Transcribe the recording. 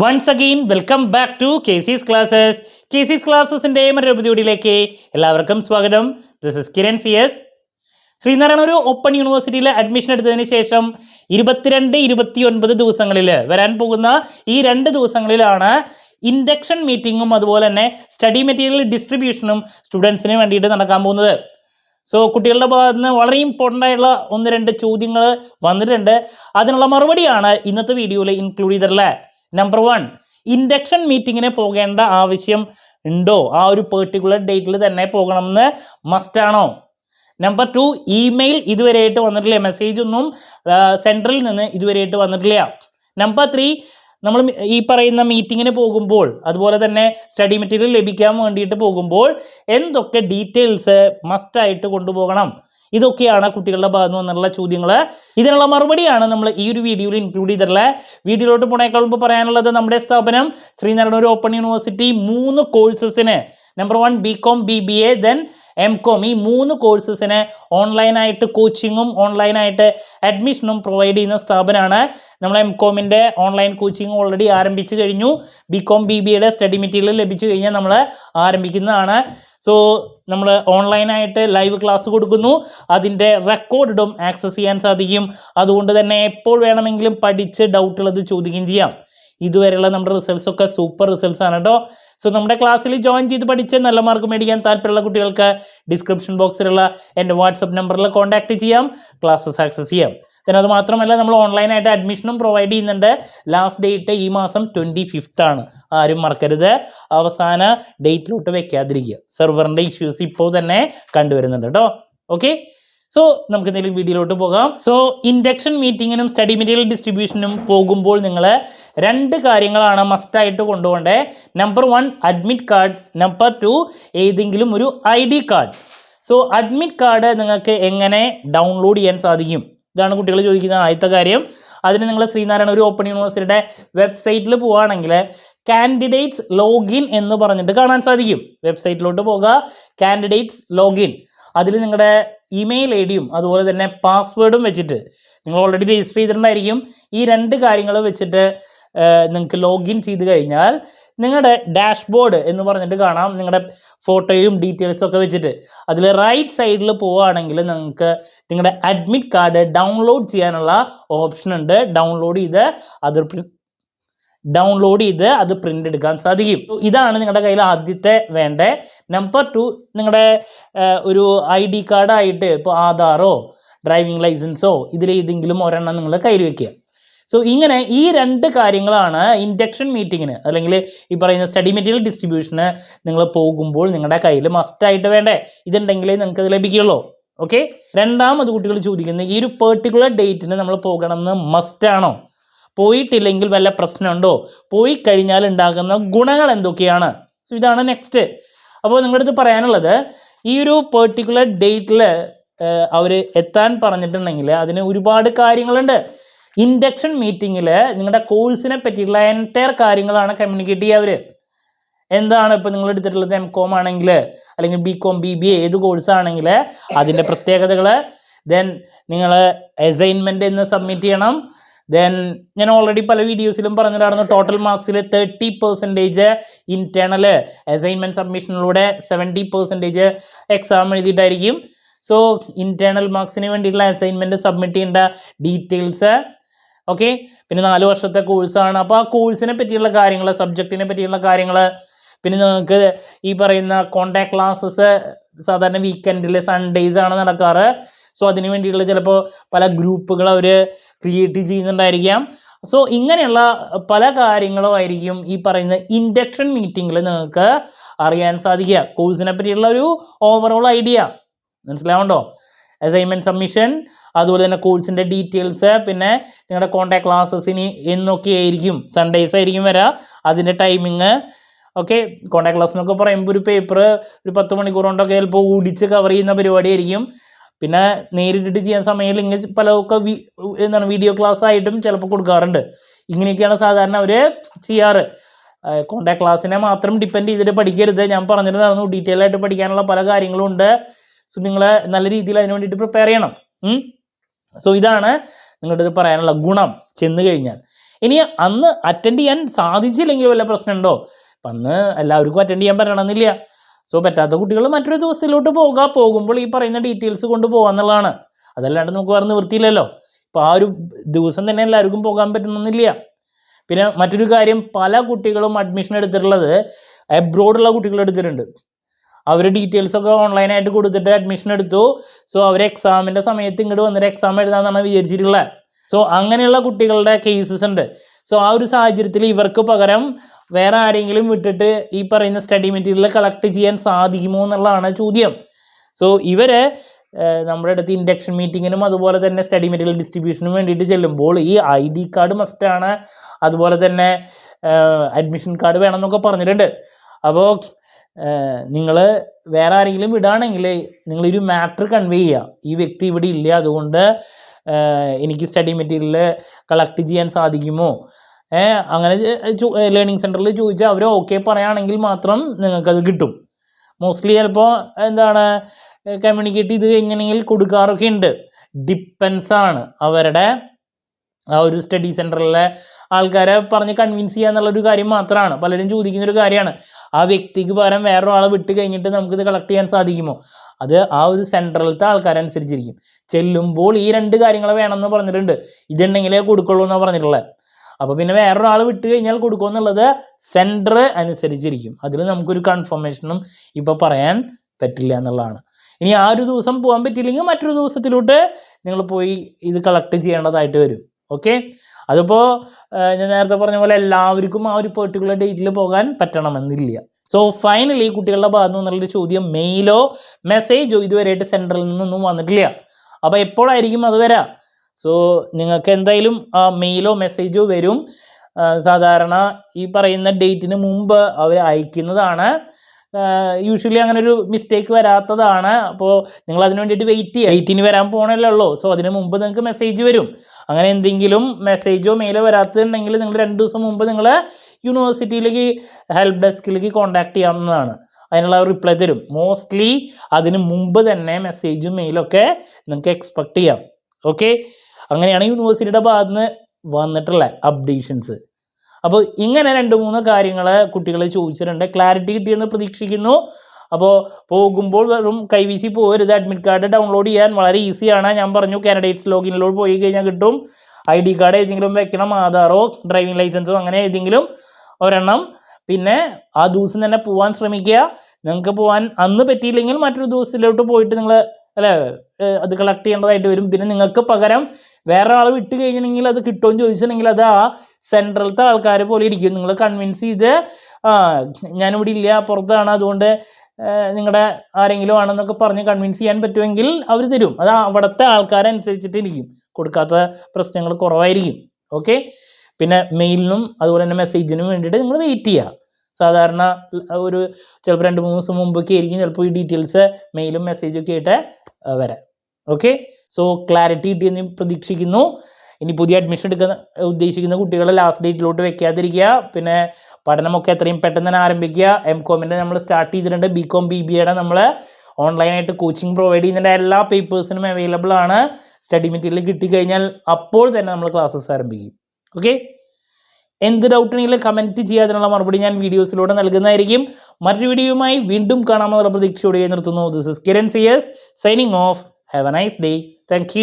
Once again welcome back to K C's classes K C's ക്ലാസ്സസിന്റെ മറ്റൊരു എല്ലാവർക്കും സ്വാഗതം. This is Kiran C S Sreenarayana ഒരു open യൂണിവേഴ്സിറ്റിയിൽ admission എടുത്തതിന് ശേഷം ഇരുപത്തിരണ്ട് ഇരുപത്തി ഒൻപത് ദിവസങ്ങളിൽ വരാൻ പോകുന്ന ഈ രണ്ട് ദിവസങ്ങളിലാണ് ഇൻഡക്ഷൻ മീറ്റിങ്ങും അതുപോലെ തന്നെ സ്റ്റഡി മെറ്റീരിയൽ ഡിസ്ട്രിബ്യൂഷനും സ്റ്റുഡൻസിന് വേണ്ടിയിട്ട് നടക്കാൻ പോകുന്നത്. സോ കുട്ടികളുടെ ഭാഗത്ത് നിന്ന് വളരെ ഇമ്പോർട്ടന്റ് ആയിട്ടുള്ള ഒന്ന് രണ്ട് ചോദ്യങ്ങൾ വന്നിട്ടുണ്ട്. അതിനുള്ള മറുപടിയാണ് ഇന്നത്തെ വീഡിയോയിൽ ഇൻക്ലൂഡ് ചെയ്തിട്ടുള്ളത്. നമ്പർ വൺ ഇൻഡക്ഷൻ മീറ്റിങ്ങിന് പോകേണ്ട ആവശ്യം ഉണ്ടോ? ആ ഒരു പെർട്ടിക്കുലർ ഡേറ്റിൽ തന്നെ പോകണമെന്ന് മസ്റ്റാണോ നമ്പർ ടു ഇമെയിൽ ഇതുവരെയായിട്ട് വന്നിട്ടില്ല. മെസ്സേജ് ഒന്നും സെൻട്രലിൽ നിന്ന് ഇതുവരെയായിട്ട് വന്നിട്ടില്ല. നമ്പർ ത്രീ നമ്മൾ ഈ പറയുന്ന മീറ്റിങ്ങിന് പോകുമ്പോൾ അതുപോലെ തന്നെ സ്റ്റഡി മെറ്റീരിയൽ ലഭിക്കാൻ വേണ്ടിയിട്ട് പോകുമ്പോൾ എന്തൊക്കെ ഡീറ്റെയിൽസ് മസ്റ്റായിട്ട് കൊണ്ടുപോകണം? ഇതൊക്കെയാണ് കുട്ടികളുടെ ഭാഗത്ത് നിന്നുള്ള ചോദ്യങ്ങൾ ഇതിനുള്ള മറുപടിയാണ് നമ്മൾ ഈ ഒരു വീഡിയോയിൽ ഇൻക്ലൂഡ് ചെയ്തിട്ടുള്ളത്. വീഡിയോയിലോട്ട് പോണേക്കാൾ മുമ്പ് പറയാനുള്ളത് നമ്മുടെ സ്ഥാപനം ശ്രീനാരായണ ഓപ്പൺ യൂണിവേഴ്സിറ്റി മൂന്ന് കോഴ്സസിന് number one B com B B A then M com ഈ മൂന്ന് കോഴ്സസിന് ഓൺലൈനായിട്ട് കോച്ചിങ്ങും ഓൺലൈനായിട്ട് അഡ്മിഷനും പ്രൊവൈഡ് ചെയ്യുന്ന സ്ഥാപനമാണ്. നമ്മൾ എം കോമിന്റെ ഓൺലൈൻ കോച്ചിങ് ഓൾറെഡി ആരംഭിച്ചു കഴിഞ്ഞു. ബി കോം ബി ബി എയുടെ സ്റ്റഡി മെറ്റീരിയൽ ലഭിച്ചു കഴിഞ്ഞാൽ നമ്മൾ ആരംഭിക്കുന്നതാണ്. സോ നമ്മൾ ഓൺലൈനായിട്ട് ലൈവ് ക്ലാസ് കൊടുക്കുന്നു. അതിന്റെ റെക്കോർഡും ആക്സസ് ചെയ്യാൻ സാധിക്കും. അതുകൊണ്ട് തന്നെ എപ്പോൾ വേണമെങ്കിലും പഠിച്ച് ഡൗട്ടുള്ളത് ചോദിക്കുകയും ചെയ്യാം. ഇതുവരെയുള്ള നമ്മുടെ റിസൾട്ട്സ് ഒക്കെ സൂപ്പർ റിസൾട്ട്സ് ആണ് കേട്ടോ സോ നമ്മുടെ ക്ലാസ്സിൽ ജോയിൻ ചെയ്ത് പഠിച്ച് നല്ല മാർക്ക് മേടിക്കാൻ താല്പര്യമുള്ള കുട്ടികൾക്ക് ഡിസ്ക്രിപ്ഷൻ ബോക്സിലുള്ള എന്റെ വാട്സപ്പ് നമ്പറിൽ കോൺടാക്റ്റ് ചെയ്യാം. ക്ലാസ്സസ് ആക്സസ് ചെയ്യാം. Then അത് മാത്രമല്ല നമ്മൾ ഓൺലൈനായിട്ട് അഡ്മിഷനും പ്രൊവൈഡ് ചെയ്യുന്നുണ്ട്. ലാസ്റ്റ് ഡേറ്റ് ഈ മാസം ട്വന്റി ആണ്. ആരും മറക്കരുത്. അവസാന ഡേറ്റിലോട്ട് വെക്കാതിരിക്കുക. സെർവറിന്റെ ഇഷ്യൂസ് ഇപ്പോൾ തന്നെ കണ്ടുവരുന്നുണ്ട് കേട്ടോ. ഓക്കെ സോ നമുക്ക് എന്തെങ്കിലും വീഡിയോയിലോട്ട് പോകാം. സോ ഇൻഡക്ഷൻ മീറ്റിങ്ങിനും സ്റ്റഡി മെറ്റീരിയൽ ഡിസ്ട്രിബ്യൂഷനും പോകുമ്പോൾ നിങ്ങൾ രണ്ട് കാര്യങ്ങളാണ് മസ്റ്റായിട്ട് കൊണ്ടുപോകേണ്ടത് number one admit card number two ഏതെങ്കിലും ഒരു I card. So admit card നിങ്ങൾക്ക് എങ്ങനെ ഡൗൺലോഡ് ചെയ്യാൻ സാധിക്കും? ഇതാണ് കുട്ടികൾ ചോദിക്കുന്ന ആദ്യത്തെ കാര്യം. അതിന് നിങ്ങൾ ശ്രീനാരായണ ഒരു ഓപ്പൺ യൂണിവേഴ്സിറ്റിയുടെ വെബ്സൈറ്റിൽ പോവുകയാണെങ്കിൽ കാൻഡിഡേറ്റ്സ് ലോഗിൻ എന്ന് പറഞ്ഞിട്ട് കാണാൻ സാധിക്കും. വെബ്സൈറ്റിലോട്ട് പോകുക കാൻഡിഡേറ്റ്സ് ലോഗിൻ അതിൽ നിങ്ങളുടെ ഇമെയിൽ ഐ ഡിയും അതുപോലെ തന്നെ പാസ്വേഡും വെച്ചിട്ട് നിങ്ങൾ ഓൾറെഡി രജിസ്റ്റർ ചെയ്തിട്ടുണ്ടായിരിക്കും. ഈ രണ്ട് കാര്യങ്ങൾ വെച്ചിട്ട് നിങ്ങൾക്ക് ലോഗിൻ ചെയ്ത് കഴിഞ്ഞാൽ നിങ്ങളുടെ ഡാഷ്ബോർഡ് എന്ന് പറഞ്ഞിട്ട് കാണാം. നിങ്ങളുടെ ഫോട്ടോയും ഡീറ്റെയിൽസും ഒക്കെ വെച്ചിട്ട്. അതിൽ റൈറ്റ് സൈഡിൽ പോവുകയാണെങ്കിൽ നിങ്ങൾക്ക് നിങ്ങളുടെ അഡ്മിറ്റ് കാർഡ് ഡൗൺലോഡ് ചെയ്യാനുള്ള ഓപ്ഷൻ ഉണ്ട്. ഡൗൺലോഡ് ചെയ്ത് അത് ഡൗൺലോഡ് ചെയ്ത് അത് പ്രിന്റ് എടുക്കാൻ സാധിക്കും. ഇതാണ് നിങ്ങളുടെ കയ്യിൽ ആദ്യത്തെ വേണ്ട. നമ്പർ ടു നിങ്ങളുടെ ഒരു ഐ ഡി കാർഡായിട്ട് ഇപ്പോൾ ആധാറോ ഡ്രൈവിംഗ് ലൈസൻസോ ഇതിലേതെങ്കിലും ഒരെണ്ണം നിങ്ങൾ കയ്യിൽ വെക്കുക. സോ ഇങ്ങനെ ഈ രണ്ട് കാര്യങ്ങളാണ് ഇൻഡക്ഷൻ മീറ്റിങ്ങിന് അല്ലെങ്കിൽ ഈ പറയുന്ന സ്റ്റഡി മെറ്റീരിയൽ ഡിസ്ട്രിബ്യൂഷന് നിങ്ങൾ പോകുമ്പോൾ നിങ്ങളുടെ കയ്യിൽ മസ്റ്റായിട്ട് വേണ്ടേ? ഇതുണ്ടെങ്കിലേ നിങ്ങൾക്ക് അത് ലഭിക്കുള്ളൂ. ഓക്കെ രണ്ടാമത് കുട്ടികൾ ചോദിക്കുന്നത് ഈ ഒരു പെർട്ടിക്കുലർ ഡേറ്റിന് നമ്മൾ പോകണമെന്ന് മസ്റ്റാണോ പോയിട്ടില്ലെങ്കിൽ വല്ല പ്രശ്നമുണ്ടോ? പോയി കഴിഞ്ഞാൽ ഉണ്ടാകുന്ന ഗുണങ്ങൾ എന്തൊക്കെയാണ്? സോ ഇതാണ് നെക്സ്റ്റ് അപ്പോൾ നിങ്ങളുടെ അടുത്ത് പറയാനുള്ളത് ഈ ഒരു പെർട്ടിക്കുലർ ഡേറ്റിൽ അവർ എത്താൻ പറഞ്ഞിട്ടുണ്ടെങ്കിൽ അതിന് ഒരുപാട് കാര്യങ്ങളുണ്ട്. ഇൻഡക്ഷൻ മീറ്റിങ്ങിൽ നിങ്ങളുടെ കോഴ്സിനെ പറ്റിയിട്ടുള്ള എന്റയർ കാര്യങ്ങളാണ് കമ്മ്യൂണിക്കേറ്റ് ചെയ്യുക എന്താണ് ഇപ്പോൾ നിങ്ങൾ എടുത്തിട്ടുള്ളത് എം കോം ആണെങ്കിൽ അല്ലെങ്കിൽ ബി കോം ബി ബി ഏത് കോഴ്സ് ആണെങ്കിൽ അതിന്റെ പ്രത്യേകതകൾ ദെൻ നിങ്ങൾ അസൈൻമെന്റ് എന്ന് സബ്മിറ്റ് ചെയ്യണം ദെൻ ഞാൻ ഓൾറെഡി പല വീഡിയോസിലും പറഞ്ഞിട്ടായിരുന്നു ടോട്ടൽ മാർക്സിൽ തേർട്ടി പെർസെന്റേജ് ഇന്റേണൽ അസൈൻമെന്റ് സബ്മിഷനിലൂടെ സെവന്റി പെർസെന്റേജ് എക്സാം എഴുതിയിട്ടായിരിക്കും. സോ ഇന്റേണൽ മാർക്സിന് വേണ്ടിയിട്ടുള്ള അസൈൻമെന്റ് സബ്മിറ്റ് ചെയ്യേണ്ട ഡീറ്റെയിൽസ് ഓക്കെ പിന്നെ നാല് വർഷത്തെ കോഴ്സാണ് അപ്പോൾ ആ കോഴ്സിനെ പറ്റിയുള്ള കാര്യങ്ങൾ സബ്ജക്റ്റിനെ പറ്റിയുള്ള കാര്യങ്ങൾ പിന്നെ നിങ്ങൾക്ക് ഈ പറയുന്ന കോണ്ടാക്ട് ക്ലാസ്സസ് സാധാരണ വീക്കെൻഡിൽ സൺഡേയ്സ് ആണ് നടക്കാറ്. സോ അതിന് വേണ്ടിയിട്ടുള്ള ചിലപ്പോൾ പല ഗ്രൂപ്പുകൾ അവർ ക്രിയേറ്റ് ചെയ്യുന്നുണ്ടായിരിക്കാം. സോ ഇങ്ങനെയുള്ള പല കാര്യങ്ങളും ആയിരിക്കും ഈ പറയുന്ന ഇൻഡക്ഷൻ മീറ്റിങ്ങിൽ നിങ്ങൾക്ക് അറിയാൻ സാധിക്കുക. കോഴ്സിനെ പറ്റിയുള്ള ഒരു ഓവറോൾ ഐഡിയ മനസ്സിലാവുണ്ടോ അസൈൻമെന്റ് സബ്മിഷൻ അതുപോലെ തന്നെ കോഴ്സിന്റെ ഡീറ്റെയിൽസ് പിന്നെ നിങ്ങളുടെ കോണ്ടാക്ട് ഇനി എന്നൊക്കെ ആയിരിക്കും. സൺഡേസ് ആയിരിക്കും വരിക അതിന്റെ ടൈമിങ് ഓക്കെ കോണ്ടാക്ട് ക്ലാസ് എന്നൊക്കെ പറയുമ്പോൾ ഒരു പേപ്പർ ഒരു പത്ത് മണിക്കൂർ കൊണ്ടൊക്കെ ചിലപ്പോൾ ഓടിച്ച് കവർ ചെയ്യുന്ന പരിപാടിയായിരിക്കും പിന്നെ നേരിട്ടിട്ട് ചെയ്യാൻ സമയമില്ല ഇങ്ങനെ പലതൊക്കെ എന്താണ് വീഡിയോ ക്ലാസ് ആയിട്ടും ചിലപ്പോൾ കൊടുക്കാറുണ്ട്. ഇങ്ങനെയൊക്കെയാണ് സാധാരണ അവർ ചെയ്യാറ്. കോണ്ടാക്ട് ക്ലാസ്സിനെ മാത്രം ഡിപ്പെൻഡ് ചെയ്തിട്ട് പഠിക്കരുത്. ഞാൻ പറഞ്ഞിട്ടുണ്ടായിരുന്നു ഡീറ്റെയിൽ ആയിട്ട് പഠിക്കാനുള്ള പല കാര്യങ്ങളും ഉണ്ട്. സോ നിങ്ങൾ നല്ല രീതിയിൽ അതിന് വേണ്ടിയിട്ട് പ്രിപ്പയർ ചെയ്യണം. സോ ഇതാണ് നിങ്ങളുടെ ഇത് പറയാനുള്ള ഗുണം ചെന്ന് കഴിഞ്ഞാൽ. ഇനി അന്ന് അറ്റൻഡ് ചെയ്യാൻ സാധിച്ചില്ലെങ്കിൽ വല്ല പ്രശ്നമുണ്ടോ? അപ്പം അന്ന് എല്ലാവർക്കും അറ്റൻഡ് ചെയ്യാൻ പറ്റണമെന്നില്ല. സോ പറ്റാത്ത കുട്ടികൾ മറ്റൊരു ദിവസത്തിലോട്ട് പോകുക പോകുമ്പോൾ ഈ പറയുന്ന ഡീറ്റെയിൽസ് കൊണ്ട് പോകാന്നുള്ളതാണ് അതല്ലാണ്ട് നമുക്ക് വേറെ നിവൃത്തിയില്ലല്ലോ. ഇപ്പോൾ ആ ഒരു ദിവസം തന്നെ എല്ലാവർക്കും പോകാൻ പറ്റുന്നില്ല പിന്നെ മറ്റൊരു കാര്യം പല കുട്ടികളും അഡ്മിഷൻ എടുത്തിട്ടുള്ളത് എബ്രോഡുള്ള കുട്ടികൾ എടുത്തിട്ടുണ്ട്. അവർ ഡീറ്റെയിൽസ് ഒക്കെ ഓൺലൈനായിട്ട് കൊടുത്തിട്ട് അഡ്മിഷൻ എടുത്തു. സോ അവർ എക്സാമിന്റെ സമയത്ത് ഇങ്ങോട്ട് വന്നിട്ട് എക്സാം എഴുതാമെന്നാണ് വിചാരിച്ചിട്ടുള്ളത് സോ അങ്ങനെയുള്ള കുട്ടികളുടെ കേസസ് ഉണ്ട്. സോ ആ ഒരു സാഹചര്യത്തിൽ ഇവർക്ക് പകരം വേറെ ആരെങ്കിലും വിട്ടിട്ട് ഈ പറയുന്ന സ്റ്റഡി മെറ്റീരിയൽ കളക്ട് ചെയ്യാൻ സാധിക്കുമോ എന്നുള്ളതാണ് ചോദ്യം. സോ ഇവരെ നമ്മുടെ അടുത്ത് ഇൻഡക്ഷൻ മീറ്റിങ്ങിനും അതുപോലെ തന്നെ സ്റ്റഡി മെറ്റീരിയൽ ഡിസ്ട്രിബ്യൂഷനും വേണ്ടിയിട്ട് ചെല്ലുമ്പോൾ ഈ ഐ ഡി കാർഡ് മസ്റ്റാണ് അതുപോലെ തന്നെ അഡ്മിഷൻ കാർഡ് വേണമെന്നൊക്കെ പറഞ്ഞിട്ടുണ്ട്. അപ്പോൾ നിങ്ങൾ വേറെ ആരെങ്കിലും വിടുകയാണെങ്കിൽ നിങ്ങളൊരു മാറ്റർ കൺവേ ചെയ്യുക ഈ വ്യക്തി ഇവിടെ ഇല്ല അതുകൊണ്ട് എനിക്ക് സ്റ്റഡി മെറ്റീരിയൽ കളക്ട് ചെയ്യാൻ സാധിക്കുമോ? അങ്ങനെ ലേണിംഗ് സെന്ററിൽ ചോദിച്ചാൽ അവർ ഓക്കെ പറയുകയാണെങ്കിൽ മാത്രം നിങ്ങൾക്കത് കിട്ടും. മോസ്റ്റ്ലി ചിലപ്പോൾ എന്താണ് കമ്മ്യൂണിക്കേറ്റ് ചെയ്ത് എങ്ങനെയെങ്കിലും കൊടുക്കാറൊക്കെ ഉണ്ട്. ഡിപ്പെൻസാണ് അവരുടെ ആ ഒരു സ്റ്റഡി സെന്ററിലെ ആൾക്കാരെ പറഞ്ഞ് കൺവിൻസ് ചെയ്യുക എന്നുള്ളൊരു കാര്യം മാത്രമാണ്. പലരും ചോദിക്കുന്ന ഒരു കാര്യമാണ്. ആ വ്യക്തിക്ക് പകരം വേറൊരാളെ വിട്ട് കഴിഞ്ഞിട്ട് നമുക്കിത് കളക്ട് ചെയ്യാൻ സാധിക്കുമോ? അത് ആ ഒരു സെൻട്രലത്തെ ആൾക്കാരനുസരിച്ചിരിക്കും ചെല്ലുമ്പോൾ ഈ രണ്ട് കാര്യങ്ങൾ വേണമെന്ന് പറഞ്ഞിട്ടുണ്ട്. ഇതുണ്ടെങ്കിലേ കൊടുക്കുള്ളൂ എന്നാണ് പറഞ്ഞിട്ടുള്ളത് അപ്പോൾ പിന്നെ വേറൊരാൾ വിട്ട് കഴിഞ്ഞാൽ കൊടുക്കുക എന്നുള്ളത് സെന്റർ അനുസരിച്ചിരിക്കും. അതിൽ നമുക്കൊരു കൺഫർമേഷനും ഇപ്പോൾ പറയാൻ പറ്റില്ല എന്നുള്ളതാണ്. ഇനി ആ ഒരു ദിവസം പോകാൻ പറ്റിയില്ലെങ്കിൽ മറ്റൊരു ദിവസത്തിലോട്ട് നിങ്ങൾ പോയി ഇത് കളക്ട് ചെയ്യേണ്ടതായിട്ട് വരും. ഓക്കെ? അതിപ്പോൾ ഞാൻ നേരത്തെ പറഞ്ഞ പോലെ എല്ലാവർക്കും ആ ഒരു പെർട്ടിക്കുലർ ഡേറ്റിൽ പോകാൻ പറ്റണമെന്നില്ല. സോ ഫൈനലി കുട്ടികളുടെ ഭാഗത്തു നിന്നുള്ളൊരു ചോദ്യം മെയിലോ മെസ്സേജോ ഇതുവരെയായിട്ട് സെന്ററിൽ നിന്നൊന്നും വന്നിട്ടില്ല. അപ്പോൾ എപ്പോഴായിരിക്കും അത് വരാം? സോ നിങ്ങൾക്ക് എന്തായാലും മെയിലോ മെസ്സേജോ വരും. സാധാരണ ഈ പറയുന്ന ഡേറ്റിന് മുമ്പ് അവർ അയക്കുന്നതാണ്. യൂഷ്വലി അങ്ങനെ ഒരു മിസ്റ്റേക്ക് വരാത്തതാണ്. അപ്പോൾ നിങ്ങൾ അതിന് വേണ്ടിയിട്ട് വെയിറ്റ് ചെയ്യുക എയ്റ്റിന് വരാൻ പോകണല്ലേ സോ അതിന് മുമ്പ് നിങ്ങൾക്ക് മെസ്സേജ് വരും. അങ്ങനെ എന്തെങ്കിലും മെസ്സേജോ മെയിലോ വരാത്തുണ്ടെങ്കിൽ നിങ്ങൾ രണ്ട് ദിവസം മുമ്പ് നിങ്ങൾ യൂണിവേഴ്സിറ്റിയിലേക്ക് ഹെൽപ്പ് ഡെസ്കിലേക്ക് കോൺടാക്ട് ചെയ്യാവുന്നതാണ്. അതിനുള്ള റിപ്ലൈ തരും. മോസ്റ്റ്ലി അതിന് മുമ്പ് തന്നെ മെസ്സേജും മെയിലൊക്കെ നിങ്ങൾക്ക് എക്സ്പെക്ട് ചെയ്യാം. ഓക്കെ അങ്ങനെയാണ് യൂണിവേഴ്സിറ്റിയുടെ ഭാഗത്ത് നിന്ന് വന്നിട്ടുള്ള അപ്ഡേഷൻസ് അപ്പോൾ ഇങ്ങനെ രണ്ട് മൂന്ന് കാര്യങ്ങൾ കുട്ടികളെ ചോദിച്ചിട്ടുണ്ട്. ക്ലാരിറ്റി കിട്ടിയെന്ന് പ്രതീക്ഷിക്കുന്നു. അപ്പോൾ പോകുമ്പോൾ വെറും കൈവീശി പോകരുത് അഡ്മിറ്റ് കാർഡ് ഡൗൺലോഡ് ചെയ്യാൻ വളരെ ഈസിയാണ് ഞാൻ പറഞ്ഞു കാൻഡിഡേറ്റ്സ് ലോഗിനിലോട് പോയി കഴിഞ്ഞാൽ കിട്ടും. ഐ ഡി കാർഡ് ഏതെങ്കിലും വെക്കണം ആധാറോ ഡ്രൈവിംഗ് ലൈസൻസോ അങ്ങനെ ഏതെങ്കിലും ഒരെണ്ണം. പിന്നെ ആ ദിവസം തന്നെ പോകാൻ ശ്രമിക്കുക. നിങ്ങൾക്ക് പോകാൻ അന്ന് പറ്റിയില്ലെങ്കിൽ മറ്റൊരു ദിവസത്തിലോട്ട് പോയിട്ട് നിങ്ങൾ അല്ലേ അത് കളക്ട് ചെയ്യേണ്ടതായിട്ട് വരും. പിന്നെ നിങ്ങൾക്ക് പകരം വേറെ ആൾ വിട്ട് കഴിഞ്ഞിട്ടുണ്ടെങ്കിൽ അത് കിട്ടുമെന്ന് ചോദിച്ചിട്ടുണ്ടെങ്കിൽ അത് ആ സെൻട്രലത്തെ ആൾക്കാർ പോലെ ഇരിക്കും. നിങ്ങൾ കൺവിൻസ് ചെയ്ത് ഞാനിവിടെ ഇല്ല പുറത്താണ്. അതുകൊണ്ട് നിങ്ങളുടെ ആരെങ്കിലും ആണെന്നൊക്കെ പറഞ്ഞ് കൺവിൻസ് ചെയ്യാൻ പറ്റുമെങ്കിൽ അവർ തരും. അത് അവിടുത്തെ ആൾക്കാരനുസരിച്ചിട്ടിരിക്കും. കൊടുക്കാത്ത പ്രശ്നങ്ങൾ കുറവായിരിക്കും. ഓക്കെ പിന്നെ മെയിലിനും അതുപോലെ തന്നെ മെസ്സേജിനും വേണ്ടിയിട്ട് നിങ്ങൾ വെയിറ്റ് ചെയ്യുക സാധാരണ ഒരു ചിലപ്പോൾ രണ്ട് മൂന്ന് ദിവസം മുമ്പൊക്കെ ആയിരിക്കും ചിലപ്പോൾ ഈ ഡീറ്റെയിൽസ് മെയിലും മെസ്സേജൊക്കെ ആയിട്ട് വരാം. ഓക്കെ സോ ക്ലാരിറ്റി കിട്ടിയെന്ന് പ്രതീക്ഷിക്കുന്നു. ഇനി പുതിയ അഡ്മിഷൻ എടുക്കുന്ന ഉദ്ദേശിക്കുന്ന കുട്ടികളെ ലാസ്റ്റ് ഡേറ്റിലോട്ട് വെക്കാതിരിക്കുക. പിന്നെ പഠനമൊക്കെ എത്രയും പെട്ടെന്ന് തന്നെ ആരംഭിക്കുക. എം കോമിന്റെ നമ്മൾ സ്റ്റാർട്ട് ചെയ്തിട്ടുണ്ട്. ബി കോം ബി ബി എയുടെ നമ്മൾ ഓൺലൈനായിട്ട് കോച്ചിങ് പ്രൊവൈഡ് ചെയ്യുന്നതിന്റെ എല്ലാ പേപ്പേഴ്സിനും അവൈലബിൾ ആണ്. സ്റ്റഡി മെറ്റീരിയൽ കിട്ടിക്കഴിഞ്ഞാൽ അപ്പോൾ തന്നെ നമ്മൾ ക്ലാസ്സസ് ആരംഭിക്കും. ഓക്കെ എന്ത് ഡൗട്ടുണ്ടെങ്കിലും കമന്റ് ചെയ്യുക. അതിനുള്ള മറുപടി ഞാൻ വീഡിയോസിലൂടെ നൽകുന്നതായിരിക്കും. മറ്റൊരു വീഡിയോയുമായി വീണ്ടും കാണാമെന്നുള്ള പ്രതീക്ഷയോടെ നിർത്തുന്നു. This is Kiran C S signing off have a nice day thank